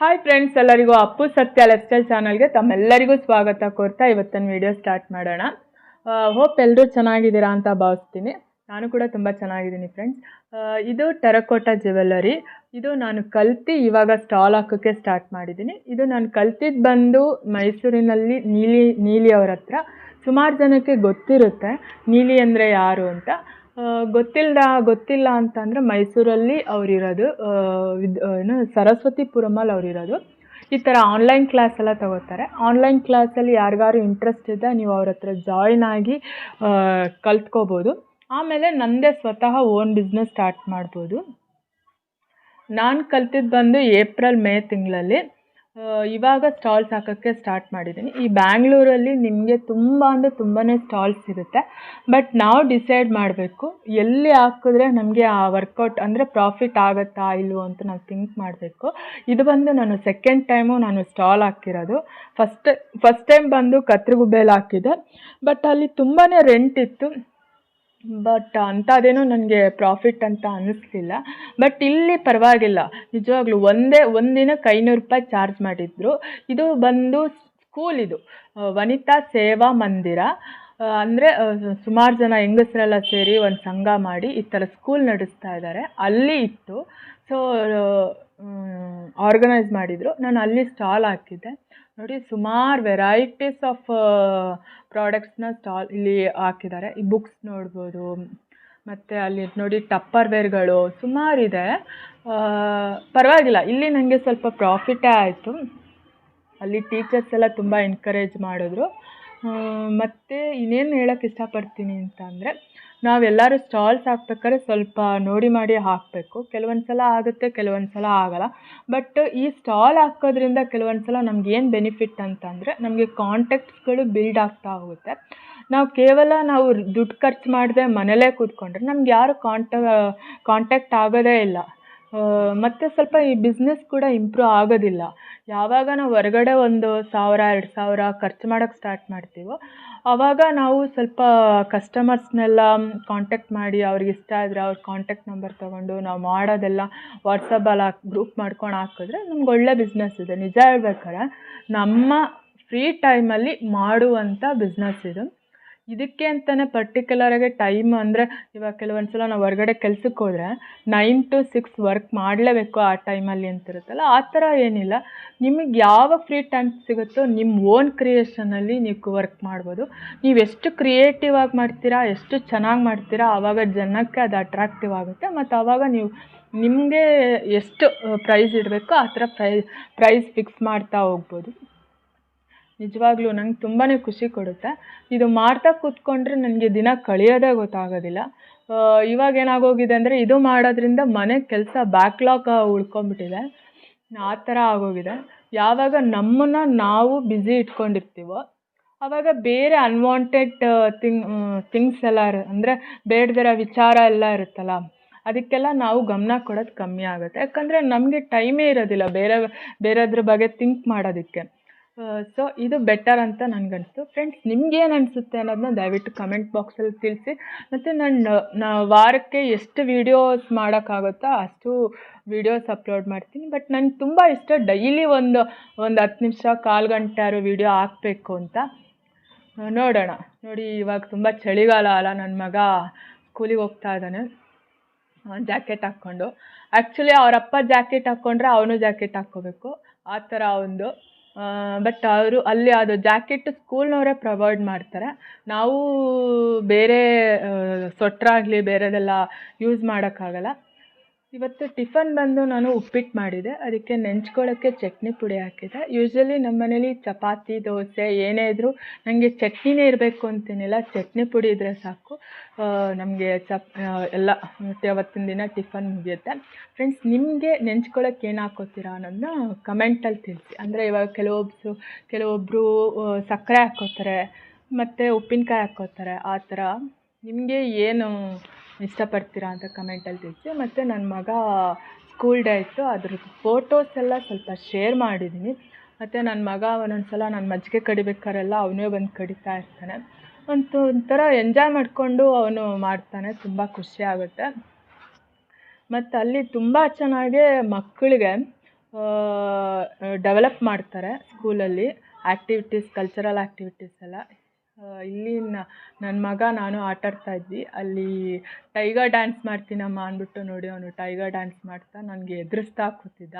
Hi friends ಎಲ್ಲರಿಗೂ ಅಪ್ಪು ಸತ್ಯ life style ಚಾನಲ್ಗೆ ತಮ್ಮೆಲ್ಲರಿಗೂ ಸ್ವಾಗತ ಕೋರ್ತಾ ಇವತ್ತಿನ ವಿಡಿಯೋ ಸ್ಟಾರ್ಟ್ ಮಾಡೋಣ. ಹೋಪ್ ಎಲ್ಲರೂ ಚೆನ್ನಾಗಿದ್ದೀರಾ ಅಂತ ಭಾವಿಸ್ತೀನಿ. ನಾನು ಕೂಡ ತುಂಬ ಚೆನ್ನಾಗಿದ್ದೀನಿ ಫ್ರೆಂಡ್ಸ್ ಇದು ಟೆರಕೋಟ ಜ್ಯುವೆಲ್ಲರಿ ಇದು ನಾನು ಕಲ್ತಿ ಇವಾಗ ಸ್ಟಾಲ್ ಹಾಕೋಕ್ಕೆ ಸ್ಟಾರ್ಟ್ ಮಾಡಿದ್ದೀನಿ. ಇದು ನಾನು ಕಲ್ತಿದ್ದು ಬಂದು ಮೈಸೂರಿನಲ್ಲಿ ನೀಲಿ ನೀಲಿ ಹತ್ರ. ಸುಮಾರು ಜನಕ್ಕೆ ಗೊತ್ತಿರುತ್ತೆ. ನೀಲಿ ಅಂದರೆ ಯಾರು ಅಂತ. ಆ, ಗೊತ್ತಿಲ್ಲ ಅಂತಂದರೆ ಮೈಸೂರಲ್ಲಿ ಅವರಿರೋದು ವಿದ್ ಏನು ಸರಸ್ವತಿಪುರಮಲ್ಲಿ ಅವರಿರೋದು. ಈ ಥರ ಆನ್ಲೈನ್ ಕ್ಲಾಸ್ ಎಲ್ಲ ತಗೋತಾರೆ. ಆನ್ಲೈನ್ ಕ್ಲಾಸಲ್ಲಿ ಯಾರಿಗಾರು ಇಂಟ್ರೆಸ್ಟ್ ಇದೆ ನೀವು ಅವ್ರ ಹತ್ರ ಜಾಯ್ನ್ ಆಗಿ ಕಲ್ತ್ಕೋಬೋದು. ಆಮೇಲೆ ನನ್ನದೇ ಸ್ವತಃ ಓನ್ ಬಿಸ್ನೆಸ್ ಸ್ಟಾರ್ಟ್ ಮಾಡ್ಬೋದು. ನಾನು ಕಲ್ತಿದ್ದು ಬಂದು ಏಪ್ರಿಲ್ ಮೇ ತಿಂಗಳಲ್ಲಿ. ಇವಾಗ ಸ್ಟಾಲ್ಸ್ ಹಾಕೋಕ್ಕೆ ಸ್ಟಾರ್ಟ್ ಮಾಡಿದ್ದೀನಿ. ಈ ಬ್ಯಾಂಗ್ಳೂರಲ್ಲಿ ನಿಮಗೆ ತುಂಬ ಅಂದರೆ ತುಂಬಾ ಸ್ಟಾಲ್ಸ್ ಸಿಗುತ್ತೆ ಬಟ್ ನಾವು ಡಿಸೈಡ್ ಮಾಡಬೇಕು, ಎಲ್ಲಿ ಹಾಕಿದ್ರೆ ನಮಗೆ ಆ ವರ್ಕೌಟ್ ಅಂದರೆ ಪ್ರಾಫಿಟ್ ಆಗುತ್ತಾ ಇಲ್ವೋ ಅಂತ ನಾವು ಥಿಂಕ್ ಮಾಡಬೇಕು. ಇದು ಬಂದು ನಾನು ಸೆಕೆಂಡ್ ಟೈಮು ನಾನು ಸ್ಟಾಲ್ ಹಾಕಿರೋದು. ಫಸ್ಟ್ ಫಸ್ಟ್ ಟೈಮ್ ಬಂದು ಕತ್ರಿಗುಬ್ಬೆಯಲ್ಲಿ ಹಾಕಿದೆ. ಬಟ್ ಅಲ್ಲಿ ತುಂಬಾ ರೆಂಟ್ ಇತ್ತು. ಬಟ್ ಅಂಥದ್ದೇನೋ ನನಗೆ ಪ್ರಾಫಿಟ್ ಅಂತ ಅನ್ನಿಸ್ಲಿಲ್ಲ ಬಟ್ ಇಲ್ಲಿ ಪರವಾಗಿಲ್ಲ. ನಿಜವಾಗ್ಲೂ ಒಂದೇ ಒಂದಿನಕ್ಕೆ ಐನೂರು ರೂಪಾಯಿ ಚಾರ್ಜ್ ಮಾಡಿದ್ರು. ಇದು ಬಂದು ಸ್ಕೂಲ್ ಇದು. ವನಿತಾ ಸೇವಾ ಮಂದಿರ. ಅಂದರೆ ಸುಮಾರು ಜನ ಹೆಂಗಸರೆಲ್ಲ ಸೇರಿ ಒಂದು ಸಂಘ ಮಾಡಿ ಈ ಥರ ಸ್ಕೂಲ್ ನಡೆಸ್ತಾ ಇದ್ದಾರೆ ಅಲ್ಲಿ ಇತ್ತು. ಸೊ ಆರ್ಗನೈಸ್ ಮಾಡಿದರು. ನಾನು ಅಲ್ಲಿ ಸ್ಟಾಲ್ ಹಾಕಿದ್ದೆ. ನೋಡಿ, ಸುಮಾರು ವೆರೈಟೀಸ್ ಆಫ್ ಪ್ರಾಡಕ್ಟ್ಸ್ನ ಸ್ಟಾಲ್ ಇಲ್ಲಿ ಹಾಕಿದ್ದಾರೆ. ಈ ಬುಕ್ಸ್ ನೋಡ್ಬೋದು. ಮತ್ತು ಅಲ್ಲಿ ನೋಡಿ ಟಪ್ಪರ್ ವೇರ್ಗಳು ಸುಮಾರಿದೆ ಪರವಾಗಿಲ್ಲ. ಇಲ್ಲಿ ನನಗೆ ಸ್ವಲ್ಪ ಪ್ರಾಫಿಟೇ ಆಯಿತು. ಅಲ್ಲಿ ಟೀಚರ್ಸ್ ಎಲ್ಲ ತುಂಬ ಎನ್ಕರೇಜ್ ಮಾಡಿದ್ರು. ಮತ್ತು ಇನ್ನೇನು ಹೇಳೋಕ್ಕೆ ಇಷ್ಟಪಡ್ತೀನಿ ಅಂತ ಅಂದರೆ, ನಾವೆಲ್ಲರೂ ಸ್ಟಾಲ್ಸ್ ಹಾಕ್ಬೇಕಾದ್ರೆ ಸ್ವಲ್ಪ ನೋಡಿ ಮಾಡಿ ಹಾಕಬೇಕು. ಕೆಲವೊಂದು ಸಲ ಆಗುತ್ತೆ ಕೆಲವೊಂದು ಸಲ ಆಗಲ್ಲ. ಬಟ್ ಈ ಸ್ಟಾಲ್ ಹಾಕೋದ್ರಿಂದ ಕೆಲವೊಂದು ಸಲ ನಮ್ಗೆ ಏನು ಬೆನಿಫಿಟ್ ಅಂತಂದರೆ ನಮಗೆ ಕಾಂಟ್ಯಾಕ್ಟ್ಸ್ಗಳು ಬಿಲ್ಡ್ ಆಗ್ತಾ ಹೋಗುತ್ತೆ. ನಾವು ಕೇವಲ ನಾವು ದುಡ್ಡು ಖರ್ಚು ಮಾಡದೆ ಮನೇಲೇ ಕೂತ್ಕೊಂಡ್ರೆ ನಮ್ಗೆ ಯಾರು ಕಾಂಟ ಕಾಂಟ್ಯಾಕ್ಟ್ ಆಗೋದೇ ಇಲ್ಲ. ಮತ್ತೆ ಸ್ವಲ್ಪ ಈ ಬಿಸ್ನೆಸ್ ಕೂಡ ಇಂಪ್ರೂವ್ ಆಗೋದಿಲ್ಲ. ಯಾವಾಗ ನಾವು ಹೊರಗಡೆ ಒಂದು ಸಾವಿರ, ಎರಡು ಸಾವಿರ ಖರ್ಚು ಮಾಡೋಕ್ಕೆ ಸ್ಟಾರ್ಟ್ ಮಾಡ್ತೀವೋ ಆವಾಗ ನಾವು ಸ್ವಲ್ಪ ಕಸ್ಟಮರ್ಸ್ನೆಲ್ಲ ಕಾಂಟ್ಯಾಕ್ಟ್ ಮಾಡಿ ಅವ್ರಿಗೆ ಇಷ್ಟ ಆದರೆ ಅವ್ರ ಕಾಂಟ್ಯಾಕ್ಟ್ ನಂಬರ್ ತೊಗೊಂಡು ನಾವು ಮಾಡೋದೆಲ್ಲ ವಾಟ್ಸಪ್ಪಲ್ಲಿ ಹಾಕಿ ಗ್ರೂಪ್ ಮಾಡ್ಕೊಂಡು ಹಾಕಿದ್ರೆ ನಮ್ಗೆ ಒಳ್ಳೆ ಬಿಸ್ನೆಸ್ ಇದೆ. ನಿಜ ಹೇಳ್ಬೇಕಾರೆ ನಮ್ಮ ಫ್ರೀ ಟೈಮಲ್ಲಿ ಮಾಡುವಂಥ ಬಿಸ್ನೆಸ್ ಇದು. ಇದಕ್ಕೆ ಅಂತಲೇ ಪರ್ಟಿಕ್ಯುಲರಾಗಿ ಟೈಮ್ ಅಂದರೆ ಇವಾಗ ಕೆಲವೊಂದು ಸಲ ನಾವು ಹೊರಗಡೆ ಕೆಲ್ಸಕ್ಕೆ ಹೋದರೆ ನೈನ್ ಟು ಸಿಕ್ಸ್ ವರ್ಕ್ ಮಾಡಲೇಬೇಕು ಆ ಟೈಮಲ್ಲಿ ಅಂತ ಇರುತ್ತಲ್ಲ ಆ ಥರ ಏನಿಲ್ಲ. ನಿಮಗೆ ಯಾವ ಫ್ರೀ ಟೈಮ್ ಸಿಗುತ್ತೋ ನಿಮ್ಮ ಓನ್ ಕ್ರಿಯೇಷನಲ್ಲಿ ನೀವು ವರ್ಕ್ ಮಾಡ್ಬೋದು. ನೀವು ಎಷ್ಟು ಕ್ರಿಯೇಟಿವ್ ಆಗಿ ಮಾಡ್ತೀರಾ, ಎಷ್ಟು ಚೆನ್ನಾಗಿ ಮಾಡ್ತೀರಾ ಆವಾಗ ಜನಕ್ಕೆ ಅದು ಅಟ್ರಾಕ್ಟಿವ್ ಆಗುತ್ತೆ. ಮತ್ತು ಆವಾಗ ನೀವು ನಿಮಗೆ ಎಷ್ಟು ಪ್ರೈಸ್ ಇಡಬೇಕು ಆ ಥರ ಪ್ರೈ ಪ್ರೈಸ್ ಫಿಕ್ಸ್ ಮಾಡ್ತಾ ಹೋಗ್ಬೋದು. ನಿಜವಾಗ್ಲೂ ನಂಗೆ ತುಂಬಾ ಖುಷಿ ಕೊಡುತ್ತೆ. ಇದು ಮಾಡ್ತಾ ಕೂತ್ಕೊಂಡ್ರೆ ನನಗೆ ದಿನ ಕಳೆಯೋದೇ ಗೊತ್ತಾಗೋದಿಲ್ಲ. ಇವಾಗ ಏನಾಗೋಗಿದೆ ಅಂದರೆ ಇದು ಮಾಡೋದ್ರಿಂದ ಮನೆ ಕೆಲಸ ಬ್ಯಾಕ್ಲಾಗ್ ಉಳ್ಕೊಂಡ್ಬಿಟ್ಟಿದೆ. ಆ ಥರ ಆಗೋಗಿದೆ. ಯಾವಾಗ ನಮ್ಮನ್ನು ನಾವು ಬ್ಯುಸಿ ಇಟ್ಕೊಂಡಿರ್ತೀವೋ ಆವಾಗ ಬೇರೆ ಅನ್ವಾಂಟೆಡ್ ಥಿಂಗ್ ಥಿಂಗ್ಸ್ ಎಲ್ಲ ಇರು, ಅಂದರೆ ಬೇಡದಿರೋ ವಿಚಾರ ಎಲ್ಲ ಇರುತ್ತಲ್ಲ, ಅದಕ್ಕೆಲ್ಲ ನಾವು ಗಮನ ಕೊಡೋದು ಕಮ್ಮಿ ಆಗುತ್ತೆ. ಯಾಕಂದರೆ ನಮಗೆ ಟೈಮೇ ಇರೋದಿಲ್ಲ ಬೇರೆ, ಬೇರೆದ್ರ ಬಗ್ಗೆ ಥಿಂಕ್ ಮಾಡೋದಕ್ಕೆ. ಸೊ ಇದು ಬೆಟರ್ ಅಂತ ನನಗನ್ನಿಸ್ತು ಫ್ರೆಂಡ್ಸ್ ನಿಮ್ಗೇನು ಅನಿಸುತ್ತೆ ಅನ್ನೋದನ್ನ ದಯವಿಟ್ಟು ಕಮೆಂಟ್ ಬಾಕ್ಸಲ್ಲಿ ತಿಳಿಸಿ. ಮತ್ತು ನಾನು ವಾರಕ್ಕೆ ಎಷ್ಟು ವೀಡಿಯೋಸ್ ಮಾಡೋಕ್ಕಾಗುತ್ತೋ ಅಷ್ಟು ವೀಡಿಯೋಸ್ ಅಪ್ಲೋಡ್ ಮಾಡ್ತೀನಿ. ಬಟ್ ನನಗೆ ತುಂಬ ಇಷ್ಟ ಡೈಲಿ ಒಂದು ಒಂದು ಹತ್ತು ನಿಮಿಷ, ಕಾಲು ಗಂಟೆ ಆರು ವೀಡಿಯೋ ಹಾಕಬೇಕು ಅಂತ. ನೋಡೋಣ. ನೋಡಿ, ಇವಾಗ ತುಂಬ ಚಳಿಗಾಲ ಅಲ್ಲ. ನನ್ನ ಮಗ ಸ್ಕೂಲಿಗೆ ಹೋಗ್ತಾ ಇದ್ದಾನೆ. ಜಾಕೆಟ್ ಹಾಕ್ಕೊಂಡು. ಆ್ಯಕ್ಚುಲಿ ಅವರಪ್ಪ ಜಾಕೆಟ್ ಹಾಕ್ಕೊಂಡ್ರೆ ಅವನು ಜಾಕೆಟ್ ಹಾಕ್ಕೋಬೇಕು. ಆ ಥರ ಒಂದು ಬಟ್ ಅವರು ಅಲ್ಲಿ ಅದು ಜಾಕೆಟ್ ಸ್ಕೂಲ್ನವರೇ ಪ್ರೊವೈಡ್ ಮಾಡ್ತಾರೆ. ನಾವು ಬೇರೆ ಸೊಟ್ರಾಗಲಿ ಬೇರೆದೆಲ್ಲ ಯೂಸ್ ಮಾಡೋಕ್ಕಾಗಲ್ಲ. ಇವತ್ತು ಟಿಫನ್ ಬಂದು ನಾನು ಉಪ್ಪಿಟ್ಟು ಮಾಡಿದೆ. ಅದಕ್ಕೆ ನೆಂಚ್ಕೊಳ್ಳೋಕ್ಕೆ ಚಟ್ನಿ ಪುಡಿ ಹಾಕಿದೆ. ಯೂಶ್ವಲಿ ನಮ್ಮ ಮನೇಲಿ ಚಪಾತಿ, ದೋಸೆ ಏನೇ ಇದ್ದರೂ ನನಗೆ ಚಟ್ನಿನೇ ಇರಬೇಕು ಅಂತೇನಿಲ್ಲ. ಚಟ್ನಿ ಪುಡಿ ಇದ್ದರೆ ಸಾಕು. ನಮಗೆ ಚಪ್ ಎಲ್ಲ ಮತ್ತೆ ಅವತ್ತಿನ ದಿನ ಟಿಫನ್ ಮುಗಿಯುತ್ತೆ. ಫ್ರೆಂಡ್ಸ್ ನಿಮಗೆ ನೆಂಚ್ಕೊಳ್ಳೋಕ್ಕೆ ಏನು ಹಾಕೋತೀರಾ ಅನ್ನೋದನ್ನ ಕಮೆಂಟಲ್ಲಿ ತಿಳಿಸಿ. ಅಂದರೆ ಇವಾಗ ಕೆಲವೊಬ್ಬರು ಕೆಲವೊಬ್ಬರು ಸಕ್ಕರೆ ಹಾಕ್ಕೋತಾರೆ ಮತ್ತು ಉಪ್ಪಿನಕಾಯಿ ಹಾಕ್ಕೋತಾರೆ ಆ ಥರ. ನಿಮಗೆ ಏನು ಇಷ್ಟಪಡ್ತೀರಾ ಅಂತ ಕಮೆಂಟಲ್ಲಿ ತಿಳಿಸಿ. ಮತ್ತು ನನ್ನ ಮಗ ಸ್ಕೂಲ್ ಡೇ ಇತ್ತು, ಅದ್ರದ್ದು ಫೋಟೋಸ್ ಎಲ್ಲ ಸ್ವಲ್ಪ ಶೇರ್ ಮಾಡಿದ್ದೀನಿ ಮತ್ತು ನನ್ನ ಮಗ ಒಂದೊಂದು ಸಲ ನಾನು ಮಜ್ಜಿಗೆ ಕಡಿಬೇಕಾರೆಲ್ಲ ಅವನೇ ಬಂದು ಕಡಿತಾ ಇರ್ತಾನೆ. ಒಂದು ಒಂಥರ ಎಂಜಾಯ್ ಮಾಡಿಕೊಂಡು ಅವನು ಮಾಡ್ತಾನೆ, ತುಂಬ ಖುಷಿ ಆಗುತ್ತೆ. ಮತ್ತು ಅಲ್ಲಿ ತುಂಬ ಚೆನ್ನಾಗಿ ಮಕ್ಕಳಿಗೆ ಡೆವಲಪ್ ಮಾಡ್ತಾರೆ ಸ್ಕೂಲಲ್ಲಿ ಆ್ಯಕ್ಟಿವಿಟೀಸ್ ಕಲ್ಚರಲ್ ಆ್ಯಕ್ಟಿವಿಟೀಸ್ ಎಲ್ಲ. ಇಲ್ಲಿ ನನ್ನ ಮಗ ನಾನು ಆಟ ಆಡ್ತಾ ಇದ್ವಿ. ಅಲ್ಲಿ ಟೈಗರ್ ಡ್ಯಾನ್ಸ್ ಮಾಡ್ತೀನಮ್ಮ ಅಂದ್ಬಿಟ್ಟು ನೋಡಿ ಅವನು ಟೈಗರ್ ಡ್ಯಾನ್ಸ್ ಮಾಡ್ತಾ ನನಗೆ ಎದುರಿಸ್ತಾ ಕೂತಿದ್ದ.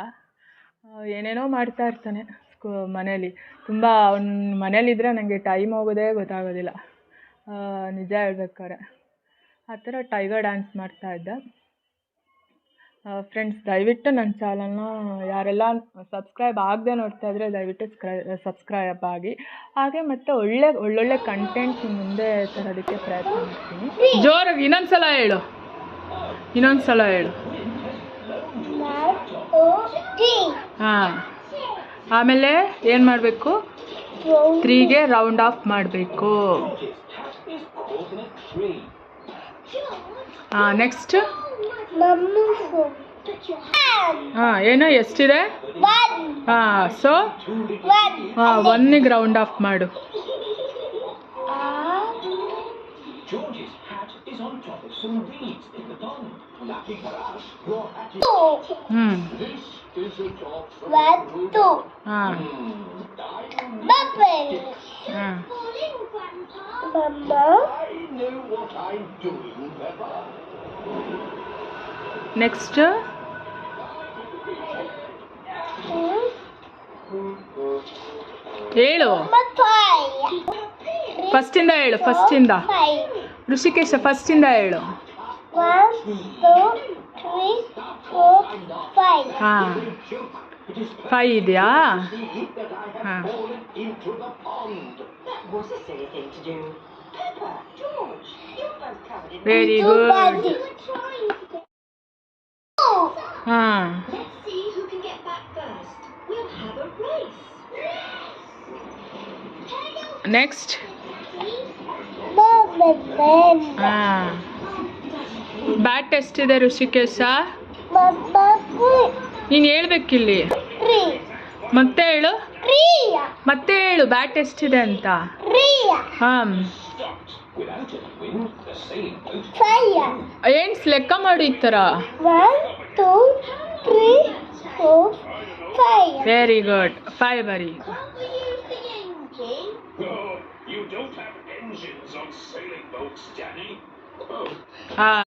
ಏನೇನೋ ಮಾಡ್ತಾ ಇರ್ತಾನೆ ಸ್ಕೂ, ಮನೇಲಿ. ತುಂಬ ಅವನ ಮನೇಲಿದ್ದರೆ ನನಗೆ ಟೈಮ್ ಹೋಗೋದೇ ಗೊತ್ತಾಗೋದಿಲ್ಲ. ನಿಜ ಹೇಳ್ಬೇಕಾದ್ರೆ ಆ ಥರ ಟೈಗರ್ ಡ್ಯಾನ್ಸ್ ಮಾಡ್ತಾ ಇದ್ದ. ಫ್ರೆಂಡ್ಸ್ ದಯವಿಟ್ಟು ನನ್ನ ಚಾನಲ್ನ ಯಾರೆಲ್ಲ ಸಬ್ಸ್ಕ್ರೈಬ್ ಆಗದೆ ನೋಡ್ತಾ ಇದ್ದರೆ ದಯವಿಟ್ಟು ಸ್ಕ್ರೈ ಸಬ್ಸ್ಕ್ರೈಬ್ ಆಗಿ. ಹಾಗೆ ಮತ್ತು ಒಳ್ಳೆ ಒಳ್ಳೊಳ್ಳೆ ಕಂಟೆಂಟ್ ಮುಂದೆ ತರೋದಕ್ಕೆ ಪ್ರಯತ್ನ ಮಾಡ್ತೀನಿ. ಜೋರಾಗಿ ಇನ್ನೊಂದು ಸಲ ಹೇಳು. ಇನ್ನೊಂದು ಸಲ ಹೇಳು. ಹಾಂ. ಆಮೇಲೆ ಏನು ಮಾಡಬೇಕು? ತ್ರೀಗೆ ರೌಂಡ್ ಆಫ್ ಮಾಡಬೇಕು. ಹಾಂ ನೆಕ್ಸ್ಟ್ ಬಮ್ಮೂ ಹಾ ಏನೋ ಎಷ್ಟಿದೆ? 1 ಹಾ ಸೋ ಹಾ ಗ್ರೌಂಡ್ ಆಫ್ ಮಾಡು. ಆ ಜಾರ್ಜಿಸ್ ಹ್ಮ್. ನೆಕ್ಸ್ಟ್ ಹೇಳು. ಫಸ್ಟಿಂದ ಹೇಳು ಫಸ್ಟಿಂದ ಋಷಿಕೇಶ ಫಸ್ಟಿಂದ ಹೇಳು. ಹಾಂ. ಫೈ ಇದೆಯಾ? ಹಾಂ. Into the race. ನೆಕ್ಸ್ಟ್ ಹಾಂ. ಬ್ಯಾಟ್ ಎಷ್ಟಿದೆ ಋಷಿಕೇಶ. ನೀನು ಹೇಳ್ಬೇಕಿಲ್ಲಿ. ಮತ್ತೆ ಹೇಳು? ಮತ್ತೆ ಹೇಳು ಬ್ಯಾಟ್ ಎಷ್ಟಿದೆ ಅಂತ. ಹಾಂ. Without ಲೆಕ್ಕ ಮಾಡಿ ಈ sailing two, three, four, five. Very good. Five, Ari. Oh, you don't have engines on sailing boats, Danny. Oh. Ah.